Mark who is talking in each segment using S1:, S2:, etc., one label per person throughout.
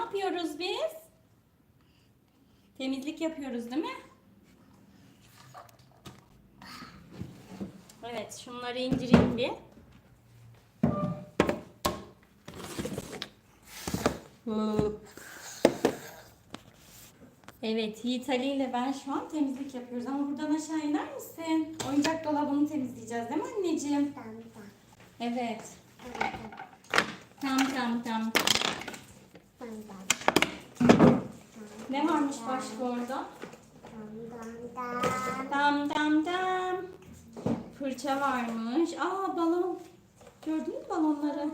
S1: yapıyoruz biz? Temizlik yapıyoruz değil mi? Evet, şunları indireyim bir. Evet, Yiğit Ali ile ben şu an temizlik yapıyoruz ama buradan aşağı iner misin? Oyuncak dolabını temizleyeceğiz değil mi anneciğim?
S2: Tamam.
S1: Evet.
S2: Tamam
S1: Tam
S2: tamam.
S1: tam tam.
S2: Tamam tamam.
S1: Ne varmış başka orada? Tam tam tam. Fırça varmış. Aa balon. Gördün mü balonları?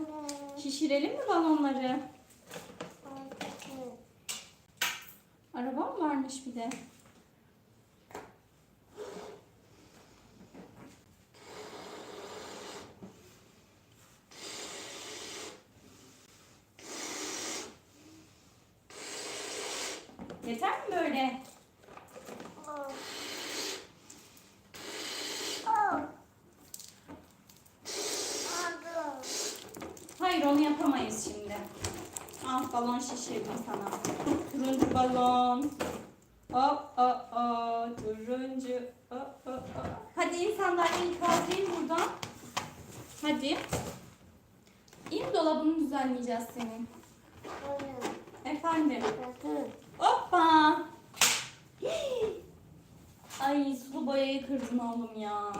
S1: Şişirelim mi balonları? Araba mı varmış bir de? Yeter mi böyle?
S2: Oh. Oh.
S1: Hayır onu yapamayız şimdi. Al balon şişirdim sana. Turuncu balon. Hop hop hop. Turuncu. Hop hop hop. Hadi in sandalyeyi kaldırayım buradan. Hadi. İn dolabını düzenleyeceğiz senin. Efendim. Hoppa. Ay sulu boyayı kırdın oğlum ya.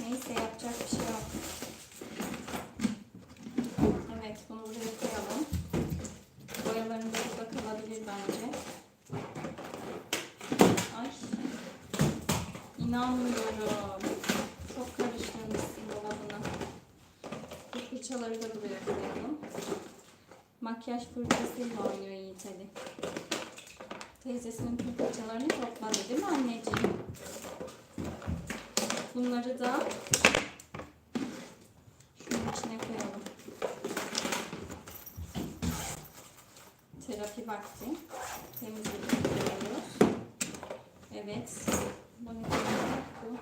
S1: Neyse yapacak bir şey yok. Evet bunu buraya koyalım. Boyaların da burada kalabilir bence. Ay. İnanmıyorum. Çok karıştırmışsın dolabını. Bu fırçaları da buraya koyalım. Makyaj fırçasıyla oynuyor Yiğit Ali. Teyzesinin tüm fırçalarını topladı değil mi anneciğim? Bunları da şunun içine koyalım. Terapi vakti. Temizlik yapıyoruz. Evet. Bu ne demek? Bu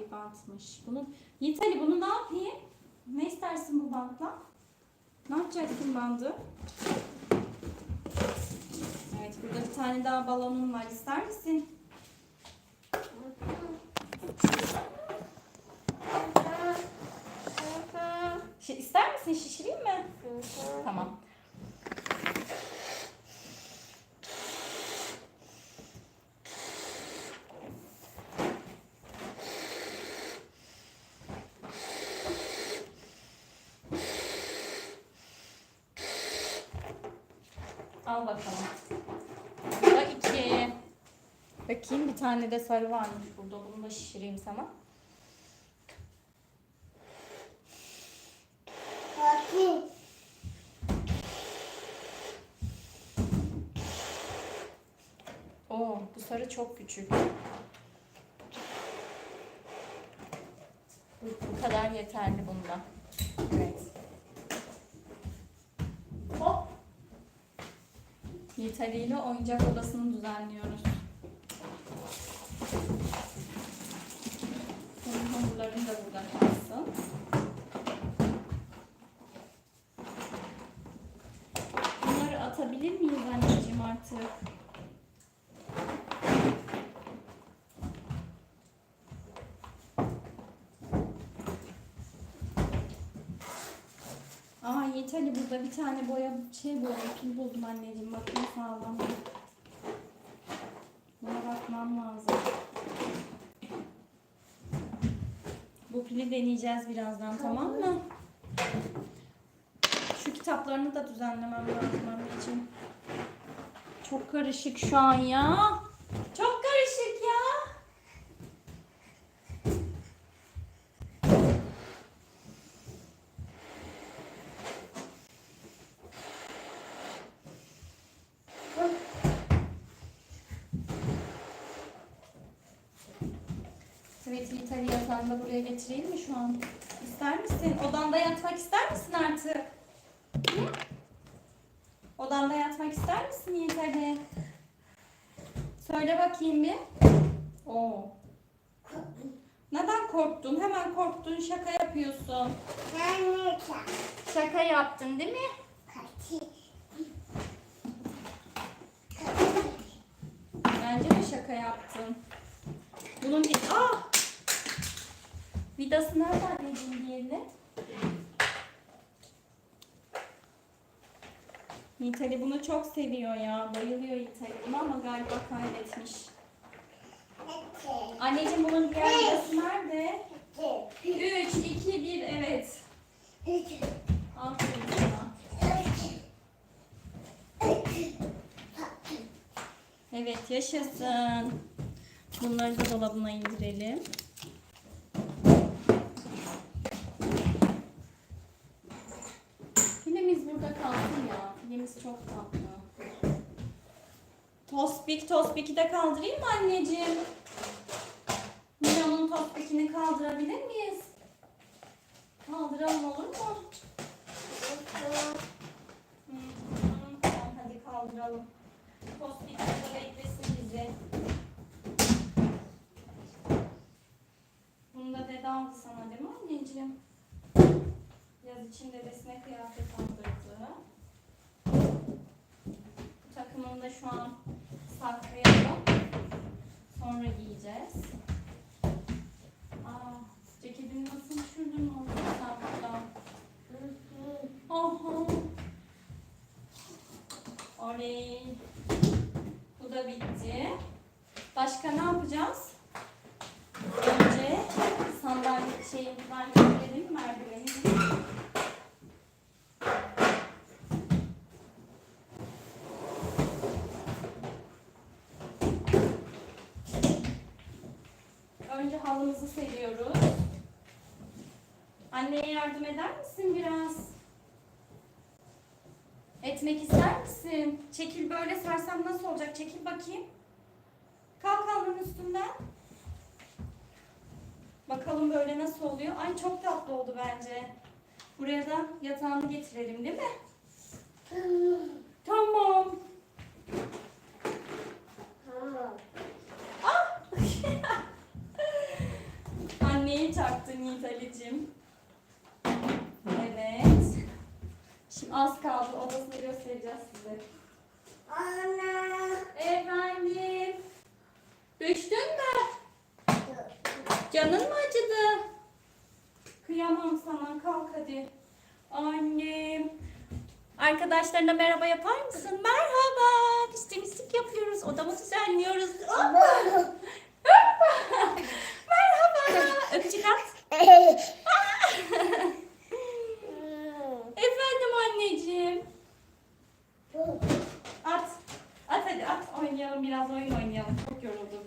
S1: bir bantmış. Bunu, Yiğit Ali bunu ne yapayım? Ne istersin bu bantla? Ne yapacaksın bandı? Burada bir tane daha balonum var. İster misin? Şey, ister misin? Şişireyim mi? Tamam. Al bakalım. Bakayım bir tane de sarı varmış burada. Bunu da şişireyim sana.
S2: Bakın.
S1: Oo, bu sarı çok küçük. Bu, bu kadar yeterli bunda. Evet. Hop. Yeteriyle oyuncak odasını düzenliyoruz. Senin hamurların da burada kalsın. Bunları atabilir miyiz anneciğim artık? Aa yeterli burada bir tane boya şey buldum, pil buldum anneciğim. Bakayım sağlam. Buna bakmam lazım. Bu pili deneyeceğiz birazdan tamam mı? Şu kitaplarını da düzenlemem lazım anneciğim. Çok karışık şu an ya. Çok Odanı da buraya getireyim mi şu an? İster misin? Odanda yatmak ister misin artık? Hı? Odanda yatmak ister misin Yiğit Söyle bakayım bir. Oo. Neden korktun? Hemen korktun, şaka yapıyorsun. Şaka yaptın değil mi?
S2: Bence de
S1: şaka yaptın. Bunun... Aa! Vidası nerede anneciğim diğerini? Nitali bunu çok seviyor ya. Bayılıyor Nitali buna ama galiba kaybetmiş. Anneciğim bunun diğer vidası nerede? 3, 2, 1 evet. Aferin sana. Evet yaşasın. Bunları da dolabına indirelim. Filemiz burada kalsın ya. Filemiz çok tatlı. Tospik, Tospik'i de kaldırayım mı anneciğim? Mia'nın Tospik'ini kaldırabilir miyiz? Kaldıralım olur mu? Hadi kaldıralım. Tospik burada beklesin bizi. Bunu da dede aldı sana değil mi anneciğim? Yaz için dedesine kıyafet. Bu takımını da şu an saklayalım. Sonra giyeceğiz. Aa, ceketini nasıl düşürdün orada sen burada? Oho. Oley. Bu da bitti. Başka ne yapacağız? Önce sandalye getirelim merdiveni. Anneye yardım eder misin biraz? Etmek ister misin? Çekil böyle sersem nasıl olacak? Çekil bakayım. Kalk halının üstünden. Bakalım böyle nasıl oluyor. Ay çok tatlı oldu bence. Buraya da yatağını getirelim değil mi? Tamam. Ah! Anneyi çarptın Yiğit Ali'cim. Evet. Şimdi az kaldı. Odasını göstereceğiz size. Efendim. Düştün mü? Canın mı acıdı? Kıyamam sana. Kalk hadi. Annem. Arkadaşlarına merhaba yapar mısın? Merhaba. Biz temizlik yapıyoruz. Odamı düzenliyoruz. Hoppa. Hoppa. Merhaba. Öpücük at. Efendim anneciğim. At. At hadi at. Oynayalım biraz oyun oynayalım. Çok yorulduk.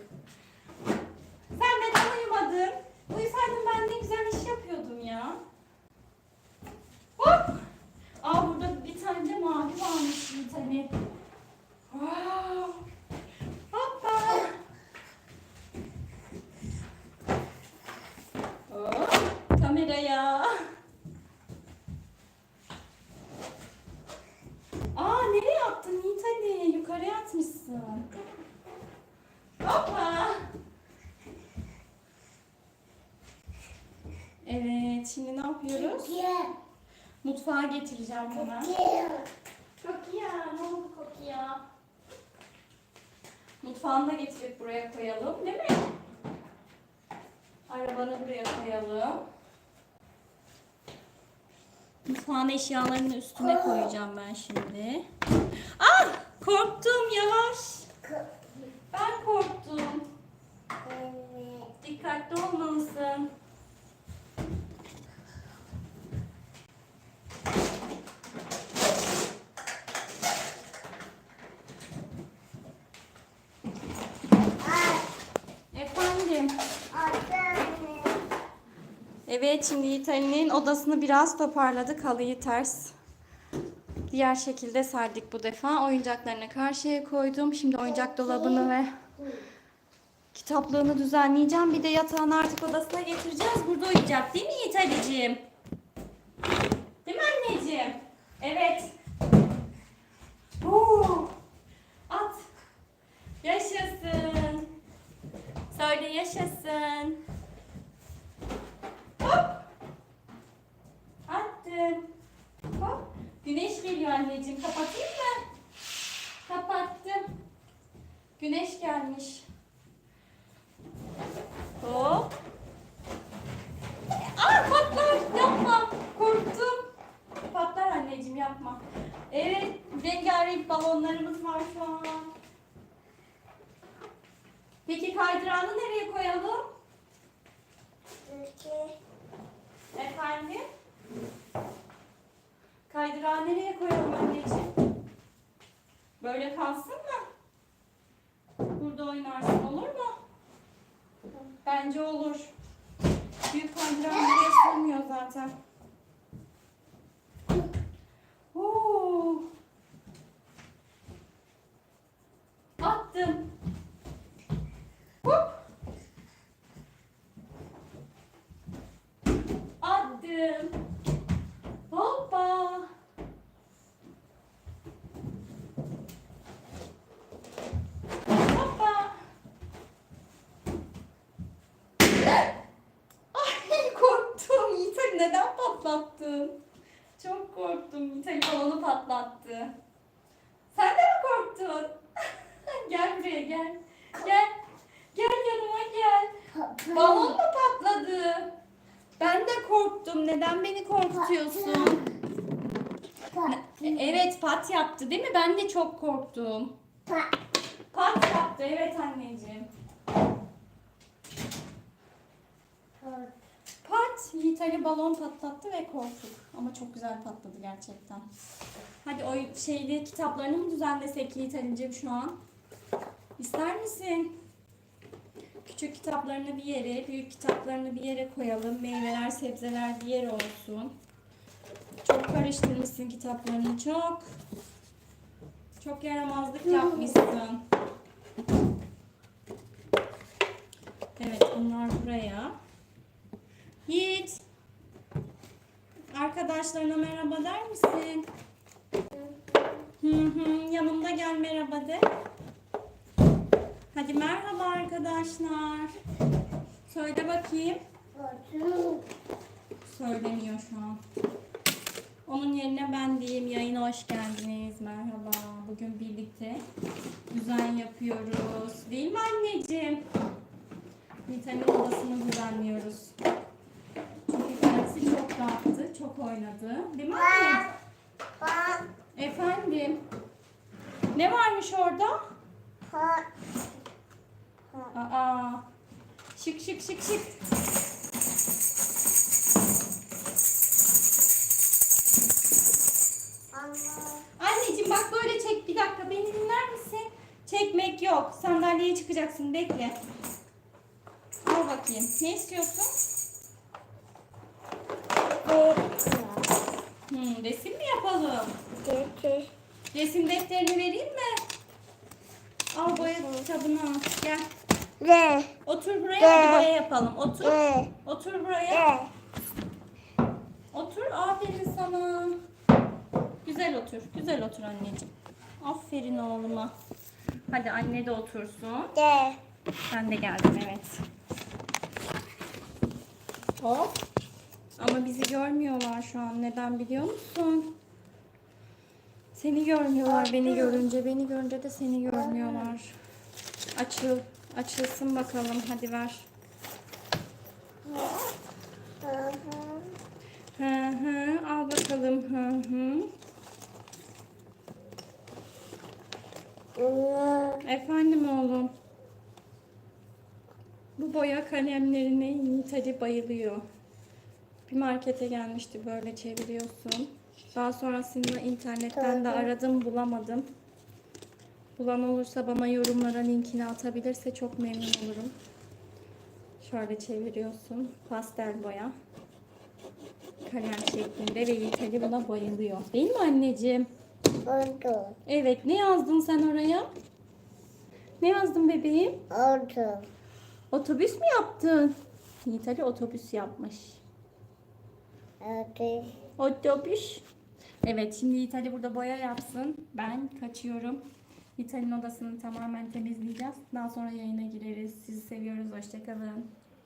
S1: Sen neden uyumadın? Uyusaydın ben ne güzel iş yapıyordum ya. Hop. Aa burada bir tane de mavi varmış bir tane. Wow. Hoppa. Hop. Kameraya. Aa nereye attın Yiğit Ali? Yukarıya atmışsın. Hoppa. Evet şimdi ne yapıyoruz? Mutfağa getireceğim hemen. Kokiya ne oldu Kokiya? Mutfağını da getirip buraya koyalım değil mi? Arabanı buraya koyalım. Mutfağın eşyalarını üstüne koyacağım ben şimdi. Ah! Korktum yavaş. Ben korktum. Dikkatli olmalısın. Efendim. Evet şimdi Yiğit Ali'nin odasını biraz toparladık. Halıyı ters. Diğer şekilde serdik bu defa. Oyuncaklarını karşıya koydum. Şimdi oyuncak dolabını ve kitaplığını düzenleyeceğim. Bir de yatağını artık odasına getireceğiz. Burada uyuyacak değil mi Yiğit Ali'ciğim? Değil mi anneciğim? Evet. Oo. At. Yaşasın. Söyle yaşasın. Rengarenk balonlarımız var şu an. Peki kaydırağını nereye koyalım?
S2: İki.
S1: Efendim? Kaydırağı nereye koyalım anneciğim? Böyle kalsın mı? Burada oynarsın olur mu? Bence olur. Büyük kaydırağı buraya sığmıyor zaten. Oo. Attım. Hop. Attım. Hoppa. Hoppa. Ay korktum. Yiğiter neden patlattın? Çok korktum. Balonu patlattı. Sen de mi korktun? gel buraya gel. Gel. Gel yanıma gel. Balon mu patladı? Ben de korktum. Neden beni korkutuyorsun? Evet pat yaptı değil mi? Ben de çok korktum.
S2: Pat
S1: yaptı evet anneciğim.
S2: Pat.
S1: Ali balon patlattı ve korktuk. Ama çok güzel patladı gerçekten. Hadi o şeyli kitaplarını mı düzenlesek Yiğit Ali'cim şu an? İster misin? Küçük kitaplarını bir yere, büyük kitaplarını bir yere koyalım. Meyveler, sebzeler bir yere olsun. Çok karıştırmışsın kitaplarını çok. Çok yaramazlık yapmışsın. Evet bunlar buraya. Yiğit. Arkadaşlarına merhaba der misin? Hı hı, yanımda gel merhaba de. Hadi merhaba arkadaşlar. Söyle bakayım. Söylemiyor şu an. Onun yerine ben diyeyim yayına hoş geldiniz. Merhaba. Bugün birlikte düzen yapıyoruz. Değil mi anneciğim? Vitamin odasını düzenliyoruz. Çok oynadı. Değil mi anne? Efendim? Ne varmış orada? Aa, şık şık şık şık. Anneciğim bak böyle çek bir dakika beni dinler misin? Çekmek yok. Sandalyeye çıkacaksın bekle. Al bakayım. Ne istiyorsun? Hmm, resim mi yapalım?
S2: Getir.
S1: Resim defterini vereyim mi? Al boya kitabını al. Gel.
S2: Re.
S1: Otur buraya hadi boya yapalım. Otur. Otur buraya. Otur. Aferin sana. Güzel otur. Güzel otur anneciğim. Aferin oğluma. Hadi anne de otursun.
S2: Re.
S1: Ben de geldim evet. Hop. Ama bizi görmüyorlar şu an. Neden biliyor musun? Seni görmüyorlar beni görünce. Beni görünce de seni görmüyorlar. Açıl. Açılsın bakalım. Hadi ver.
S2: Hı hı.
S1: Al bakalım. Hı hı.
S2: Hı.
S1: Efendim oğlum. Bu boya kalemlerine Yiğit Ali bayılıyor. Bir markete gelmişti böyle çeviriyorsun. Daha sonrasında internetten de aradım bulamadım. Bulan olursa bana yorumlara linkini atabilirse çok memnun olurum. Şöyle çeviriyorsun. Pastel boya. Kalem şeklinde ve Yiğit Ali buna bayılıyor. Değil mi anneciğim?
S2: Oldu.
S1: Evet. Ne yazdın sen oraya? Ne yazdın bebeğim?
S2: Oldu.
S1: Otobüs mü yaptın? Yiğit Ali otobüs yapmış. Otobüs. Evet şimdi Yiğit Ali burada boya yapsın. Ben kaçıyorum. Ali'nin odasını tamamen temizleyeceğiz. Daha sonra yayına gireriz. Sizi seviyoruz. Hoşçakalın.